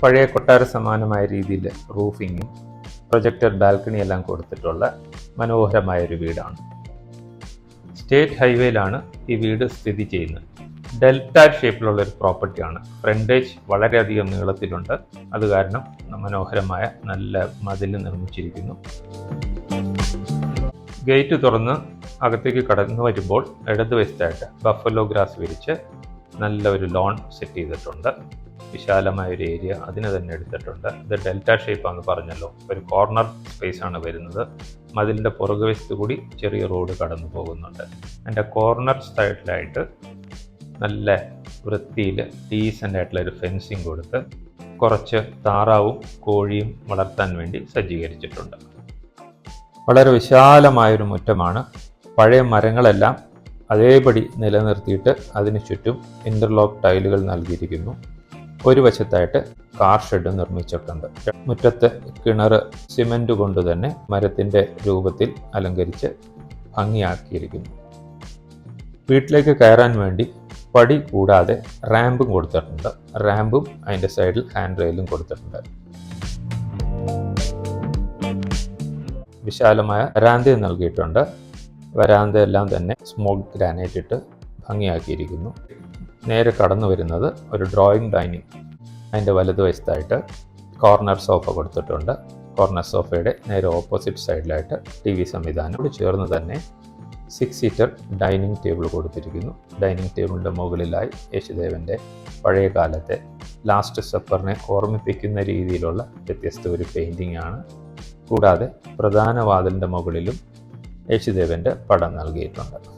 പഴയ കൊട്ടാര സമാനമായ രീതിയിൽ റൂഫിങ്ങും പ്രൊജക്റ്റഡ് ബാൽക്കണി എല്ലാം കൊടുത്തിട്ടുള്ള മനോഹരമായ ഒരു വീടാണ്. സ്റ്റേറ്റ് ഹൈവേയിലാണ് ഈ വീട് സ്ഥിതി ചെയ്യുന്നത്. ഡെൽറ്റ ഷേപ്പിലുള്ള ഒരു പ്രോപ്പർട്ടിയാണ്. ഫ്രണ്ടേജ് വളരെയധികം നീളത്തിലുണ്ട്. അത് കാരണം മനോഹരമായ നല്ല മതിൽ നിർമ്മിച്ചിരിക്കുന്നു. ഗേറ്റ് തുറന്ന് അകത്തേക്ക് കടന്നു വരുമ്പോൾ ഇടതുവശത്തായിട്ട് ബഫലോ ഗ്രാസ് വിരിച്ച് നല്ല ഒരു ലോൺ സെറ്റ് ചെയ്തിട്ടുണ്ട്. വിശാലമായ ഒരു ഏരിയ അതിനെ തന്നെ എടുത്തിട്ടുണ്ട്. ഇത് ഡെൽറ്റ ഷേപ്പാന്ന് പറഞ്ഞല്ലോ. ഒരു കോർണർ സ്പേസ് ആണ് വരുന്നത്. മതിലിന്റെ പുറകുവശത്ത് കൂടി ചെറിയ റോഡ് കടന്നു പോകുന്നുണ്ട്. എന്റെ കോർണർ സൈഡിലായിട്ട് നല്ല വൃത്തിയിൽ ഡീസന്റ് ആയിട്ടുള്ള ഒരു ഫെൻസിങ് കൊടുത്ത് കുറച്ച് താറാവും കോഴിയും വളർത്താൻ വേണ്ടി സജ്ജീകരിച്ചിട്ടുണ്ട്. വളരെ വിശാലമായൊരു മുറ്റമാണ്. പഴയ മരങ്ങളെല്ലാം അതേപടി നിലനിർത്തിയിട്ട് അതിനു ചുറ്റും ഇന്റർലോക്ക് ടൈലുകൾ നൽകിയിരിക്കുന്നു. ഒരു വശത്തായിട്ട് കാർ ഷെഡ് നിർമ്മിച്ചിട്ടുണ്ട്. മുറ്റത്ത് കിണർ സിമെന്റ് കൊണ്ട് തന്നെ മരത്തിന്റെ രൂപത്തിൽ അലങ്കരിച്ച് ഭംഗിയാക്കിയിരിക്കുന്നു. വീട്ടിലേക്ക് കയറാൻ വേണ്ടി പടി കൂടാതെ റാമ്പും കൊടുത്തിട്ടുണ്ട്. റാമ്പും അതിന്റെ സൈഡിൽ ഹാൻഡ് റെയിലും കൊടുത്തിട്ടുണ്ട്. വിശാലമായ വരാന്തി നൽകിയിട്ടുണ്ട്. വരാന്തയെല്ലാം തന്നെ സ്മോക്ക് ഗ്രാനൈറ്റ് ഇട്ട് ഭംഗിയാക്കിയിരിക്കുന്നു. നേരെ കടന്നു വരുന്നത് ഒരു ഡ്രോയിങ് ഡൈനിങ് അതിന്റെ വലതുവശത്തായിട്ട് കോർണർ സോഫ കൊടുത്തിട്ടുണ്ട്. കോർണർ സോഫയുടെ നേരെ ഓപ്പോസിറ്റ് സൈഡിലായിട്ട് ടി വി സംവിധാനത്തോട് ചേർന്ന് തന്നെ സിക്സ് സീറ്റർ ഡൈനിങ് ടേബിൾ കൊടുത്തിരിക്കുന്നു. ഡൈനിങ് ടേബിളിന്റെ മുകളിലായി യേശുദേവന്റെ പഴയ കാലത്തെ ലാസ്റ്റ് സപ്പറിനെ ഓർമ്മിപ്പിക്കുന്ന രീതിയിലുള്ള വ്യത്യസ്ത ഒരു പെയിന്റിംഗ് ആണ്. കൂടാതെ പ്രധാന വാതിലിന്റെ മുകളിലും യേശുദേവന്റെ പടം നൽകിയിട്ടുണ്ട്.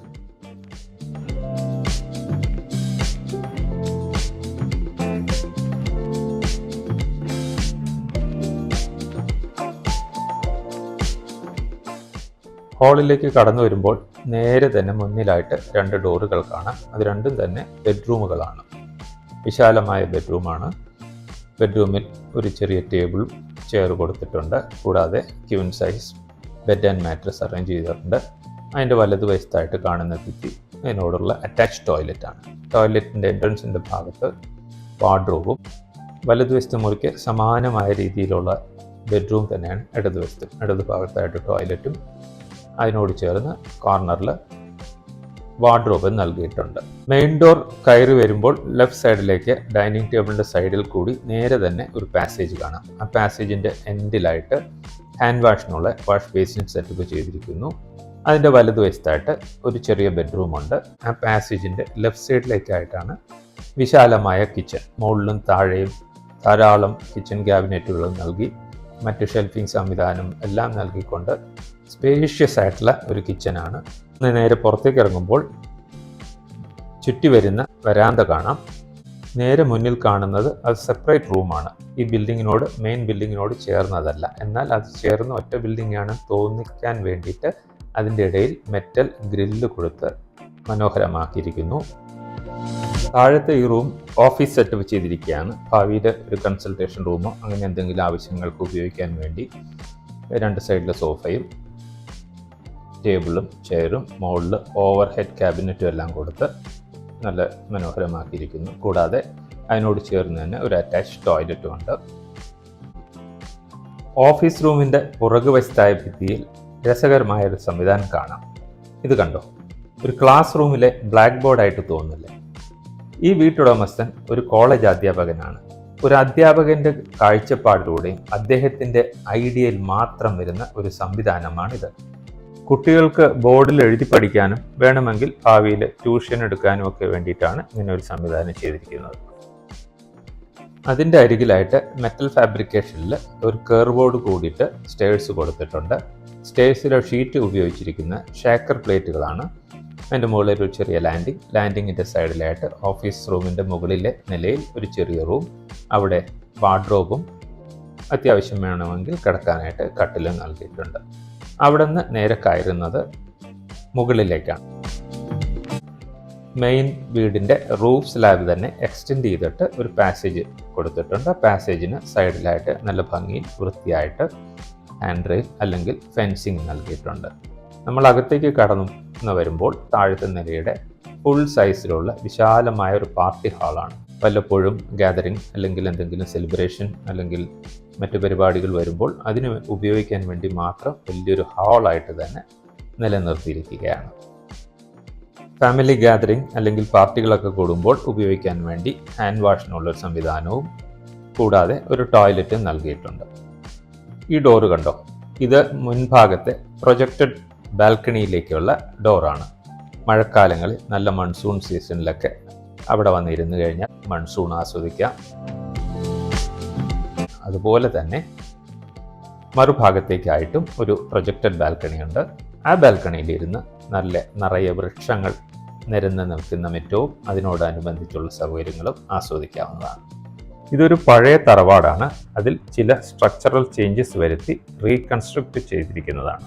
ഹാളിലേക്ക് കടന്നു വരുമ്പോൾ നേരെ തന്നെ മുന്നിലായിട്ട് രണ്ട് ഡോറുകൾ കാണാം അത് രണ്ടും തന്നെ ബെഡ്റൂമുകളാണ്. വിശാലമായ ബെഡ്റൂമാണ്. ബെഡ്റൂമിൽ ഒരു ചെറിയ ടേബിളും ചെയർ കൊടുത്തിട്ടുണ്ട്. കൂടാതെ queen size bed and mattress arrange ചെയ്തിട്ടുണ്ട്. അതിന്റെ വലതുവശത്തായിട്ട് കാണുന്ന ഭിത്തി അതിനോടുള്ള അറ്റാച്ച് ടോയ്ലറ്റാണ്. ടോയ്ലറ്റിന്റെ എൻട്രൻസിന്റെ ഭാഗത്ത് വാർഡ്രോബും വലതുവശത്ത് മുറിക്ക് സമാനമായ രീതിയിലുള്ള ബെഡ്റൂം തന്നെയാണ് ഇടതുവശത്ത് ഇടതു ഭാഗത്തായിട്ട് ടോയ്ലറ്റും അതിനോട് ചേർന്ന് കോർണറിൽ വാർഡ്രോബ് നൽകിയിട്ടുണ്ട്. മെയിൻ ഡോർ കയറി വരുമ്പോൾ ലെഫ്റ്റ് സൈഡിലേക്ക് ഡൈനിങ് ടേബിളിന്റെ സൈഡിൽ കൂടി നേരെ തന്നെ ഒരു പാസേജ് കാണാം. ആ പാസേജിന്റെ എൻഡിലായിട്ട് ഹാൻഡ് വാഷിനുള്ള വാഷ് ബേസിൻ സെറ്റപ്പ് ചെയ്തിരിക്കുന്നു. അതിന്റെ വലതുവശത്തായിട്ട് ഒരു ചെറിയ ബെഡ്റൂമുണ്ട് ആ പാസേജിന്റെ ലെഫ്റ്റ് സൈഡിലേക്കായിട്ടാണ് വിശാലമായ കിച്ചൺ മുകളിലും താഴെയും ധാരാളം കിച്ചൺ ക്യാബിനറ്റുകളും നൽകി മറ്റ് ഷെൽഫിംഗ് സംവിധാനം എല്ലാം നൽകിക്കൊണ്ട് സ്പേഷ്യസ് ആയിട്ടുള്ള ഒരു കിച്ചനാണ് നേരെ പുറത്തേക്ക് ഇറങ്ങുമ്പോൾ ചുറ്റി വരുന്ന വരാന്ത കാണാം. നേരെ മുന്നിൽ കാണുന്നത് അത് സെപ്പറേറ്റ് റൂമാണ് ഈ ബിൽഡിങ്ങിനോട് മെയിൻ ബിൽഡിങ്ങിനോട് ചേർന്നതല്ല. എന്നാൽ അത് ചേർന്ന ഒറ്റ ബിൽഡിംഗാണ് തോന്നിക്കാൻ വേണ്ടിയിട്ട് അതിന്റെ ഇടയിൽ മെറ്റൽ ഗ്രില്ല് കൊടുത്ത് മനോഹരമാക്കിയിരിക്കുന്നു. താഴത്തെ ഈ റൂം ഓഫീസ് സെറ്റപ്പ് ചെയ്തിരിക്കുകയാണ്. ഭാവിയിൽ ഒരു കൺസൾട്ടേഷൻ റൂമോ അങ്ങനെ എന്തെങ്കിലും ആവശ്യങ്ങൾക്ക് ഉപയോഗിക്കാൻ വേണ്ടി രണ്ട് സൈഡിലെ സോഫയും ടേബിളും ചെയറും മുകളിൽ ഓവർ ഹെഡ് ക്യാബിനറ്റും എല്ലാം കൊടുത്ത് നല്ല മനോഹരമാക്കിയിരിക്കുന്നു. കൂടാതെ അതിനോട് ചേർന്ന് തന്നെ ഒരു അറ്റാച്ച് ടോയ്ലറ്റും ഉണ്ട്. ഓഫീസ് റൂമിന്റെ പുറകുവശത്തായ ഭിത്തിയിൽ രസകരമായ ഒരു സംവിധാനം കാണാം. ഇത് കണ്ടോ? ഒരു ക്ലാസ് റൂമിലെ ബ്ലാക്ക് ബോർഡായിട്ട് തോന്നുന്നില്ലേ? ഈ വീട്ടുടമസ്ഥൻ ഒരു കോളേജ് അധ്യാപകനാണ്. ഒരു അധ്യാപകന്റെ കാഴ്ചപ്പാടിലൂടെയും അദ്ദേഹത്തിന്റെ ഐഡിയയിൽ മാത്രം വരുന്ന ഒരു സംവിധാനമാണിത്. കുട്ടികൾക്ക് ബോർഡിൽ എഴുതി പഠിക്കാനും വേണമെങ്കിൽ ഭാവിയിൽ ട്യൂഷൻ എടുക്കാനും ഒക്കെ വേണ്ടിയിട്ടാണ് ഇങ്ങനെ ഒരു സംവിധാനം ചെയ്തിരിക്കുന്നത്. അതിന്റെ അരികിലായിട്ട് മെറ്റൽ ഫാബ്രിക്കേഷനിൽ ഒരു കെർവോട് കൂടിയിട്ട് സ്റ്റേഴ്സ് കൊടുത്തിട്ടുണ്ട്. സ്റ്റേഴ്സിലെ ഷീറ്റ് ഉപയോഗിച്ചിരിക്കുന്ന ഷാക്കർ പ്ലേറ്റുകളാണ് അതിന്റെ മുകളിൽ ഒരു ചെറിയ ലാൻഡിംഗ് ലാൻഡിങ്ങിന്റെ സൈഡിലായിട്ട് ഓഫീസ് റൂമിന്റെ മുകളിലെ നിലയിൽ ഒരു ചെറിയ റൂം അവിടെ വാർഡ്രോബും അത്യാവശ്യം വേണമെങ്കിൽ കിടക്കാനായിട്ട് കട്ടിലും നൽകിയിട്ടുണ്ട്. അവിടെ നിന്ന് നേരെ കയറുന്നത് മുകളിലേക്കാണ്. മെയിൻ വീടിന്റെ റൂഫ് സ്ലാബ് തന്നെ എക്സ്റ്റെൻഡ് ചെയ്തിട്ട് ഒരു പാസേജ് കൊടുത്തിട്ടുണ്ട്. പാസേജിന് സൈഡിലായിട്ട് നല്ല ഭംഗിയിൽ വൃത്തിയായിട്ട് ഹാൻഡ് റെയിൽ അല്ലെങ്കിൽ ഫെൻസിങ് നൽകിയിട്ടുണ്ട്. നമ്മൾ അകത്തേക്ക് കടന്നു വരുമ്പോൾ താഴത്തെ നിലയുടെ ഫുൾ സൈസിലുള്ള വിശാലമായ ഒരു പാർട്ടി ഹാളാണ് വല്ലപ്പോഴും ഗാദറിംഗ് അല്ലെങ്കിൽ എന്തെങ്കിലും സെലിബ്രേഷൻ അല്ലെങ്കിൽ മറ്റു പരിപാടികൾ വരുമ്പോൾ അതിന് ഉപയോഗിക്കാൻ വേണ്ടി മാത്രം വലിയൊരു ഹാളായിട്ട് തന്നെ നിലനിർത്തിയിരിക്കുകയാണ്. ഫാമിലി ഗാദറിംഗ് അല്ലെങ്കിൽ പാർട്ടികളൊക്കെ കൂടുമ്പോൾ ഉപയോഗിക്കാൻ വേണ്ടി ഹാൻഡ് വാഷിനുള്ള ഒരു സംവിധാനവും കൂടാതെ ഒരു ടോയ്ലറ്റും നൽകിയിട്ടുണ്ട്. ഈ ഡോറ് കണ്ടോ? ഇത് മുൻഭാഗത്തെ പ്രൊജക്റ്റഡ് ബാൽക്കണിയിലേക്കുള്ള ഡോറാണ് മഴക്കാലങ്ങളിൽ നല്ല മൺസൂൺ സീസണിലൊക്കെ അവിടെ വന്നിരുന്നു കഴിഞ്ഞാൽ മൺസൂൺ ആസ്വദിക്കാം. അതുപോലെ തന്നെ മറുഭാഗത്തേക്കായിട്ടും ഒരു പ്രൊജക്റ്റഡ് ബാൽക്കണി ഉണ്ട് ആ ബാൽക്കണിയിൽ ഇരുന്ന് നല്ല നിറയെ വൃക്ഷങ്ങൾ നിരന്ന് നിൽക്കുന്ന മുറ്റവും അതിനോടനുബന്ധിച്ചുള്ള സൗകര്യങ്ങളും ആസ്വദിക്കാവുന്നതാണ്. ഇതൊരു പഴയ തറവാടാണ്. അതിൽ ചില സ്ട്രക്ചറൽ ചേഞ്ചസ് വരുത്തി റീകൺസ്ട്രക്ട് ചെയ്തിരിക്കുന്നതാണ്.